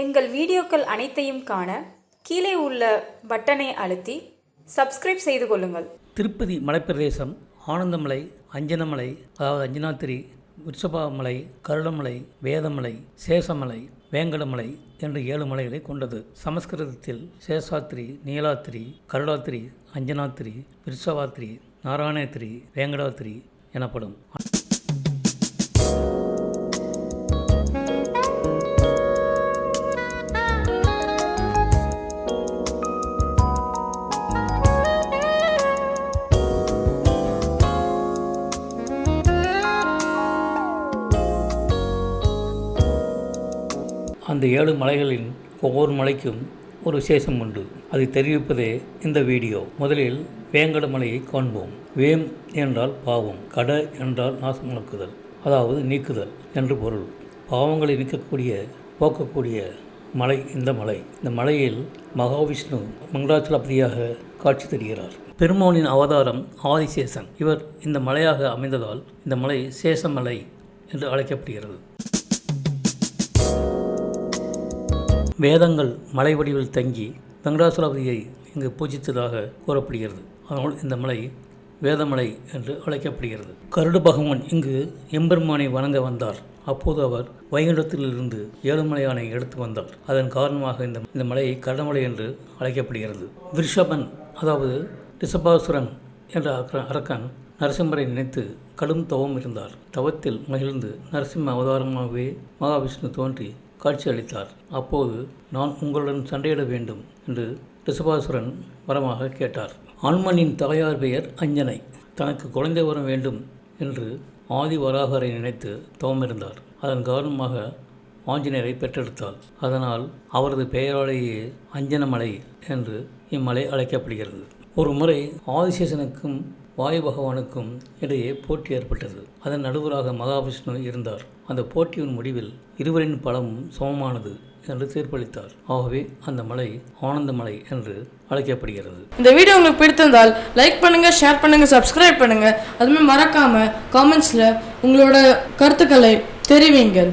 எங்கள் வீடியோக்கள் அனைத்தையும் காண கீழே உள்ள பட்டனை அழுத்தி சப்ஸ்கிரைப் செய்து கொள்ளுங்கள். திருப்பதி மலைப்பிரதேசம் ஆனந்தமலை அஞ்சனமலை அதாவது அஞ்சனாத்திரி விருஷபாமலை கருடமலை வேதமலை சேஷமலை வேங்கடமலை என்று ஏழு மலைகளை கொண்டது. சமஸ்கிருதத்தில் சேஷாத்திரி நீலாத்திரி கருடாத்திரி அஞ்சனாத்திரி விருஷவாத்திரி நாராயணாத்திரி வேங்கடாத்திரி எனப்படும். அந்த ஏழு மலைகளின் ஒவ்வொரு மலைக்கும் ஒரு விசேஷம் உண்டு. அதை தெரிவிப்பதே இந்த வீடியோ. முதலில் வேங்கட மலையை காண்போம். வேம் என்றால் பாவம் கட என்றால் நாசமாக்குதல் அதாவது நீக்குதல் என்று பொருள். பாவங்களை நீக்கக்கூடிய போக்கக்கூடிய மலை இந்த மலை. இந்த மலையில் மகாவிஷ்ணு மங்களாச்சலபதியாக காட்சி தருகிறார். பெருமானின் அவதாரம் ஆதிசேஷன். இவர் இந்த மலையாக அமைந்ததால் இந்த மலை சேஷமலை என்று அழைக்கப்படுகிறது. வேதங்கள் மலை வடிவில் தங்கி வெங்கடாசுரபதியை இங்கு பூஜித்ததாக கூறப்படுகிறது. அதனால் இந்த மலை வேதமலை என்று அழைக்கப்படுகிறது. கருட பகவான் இங்கு எம்பெருமானை வணங்க வந்தார். அப்போது அவர் வைகுண்டத்திலிருந்து ஏழுமலையானை எடுத்து வந்தார். அதன் காரணமாக இந்த இந்த மலையை கருடமலை என்று அழைக்கப்படுகிறது. விருஷபன் அதாவது ரிஷபாசுரன் என்ற அரக்கன் நரசிம்மரை நினைத்து கடும் தவம் இருந்தார். தவத்தில் மகிழ்ந்து நரசிம்ம அவதாரமாகவே மகாவிஷ்ணு தோன்றி காட்சியளித்தார். அப்போது நான் உங்களுடன் சண்டையிட வேண்டும் என்று ரிஷபாசுரன் வரமாக கேட்டார். ஆண்மனின் தாயார் பெயர் அஞ்சனை. தனக்கு குழந்தை வரம் வேண்டும் என்று ஆதி வராகரை நினைத்து தவமிருந்தார் அதன் காரணமாக ஆஞ்சநேயரை பெற்றெடுத்தாள் அதனால் அவரது பெயராலேயே அஞ்சனமலை என்று இம்மலை அழைக்கப்படுகிறது. ஒரு முறை ஆதிசேஷனுக்கும் வாயு பகவானுக்கும் இடையே போட்டி ஏற்பட்டது. அதன் நடுவராக மகாவிஷ்ணு இருந்தார். அந்த போட்டியின் முடிவில் இருவரின் பலமும் சமமானது என்று தீர்ப்பளித்தார். ஆகவே அந்த மலை ஆனந்தமலை என்று அழைக்கப்படுகிறது. இந்த வீடியோ உங்களுக்கு பிடித்திருந்தால் லைக் பண்ணுங்க ஷேர் பண்ணுங்க சப்ஸ்கிரைப் பண்ணுங்க. அதுமாதிரி மறக்காம காமெண்ட்ஸ்ல உங்களோட கருத்துக்களை தெரிவிங்கள்.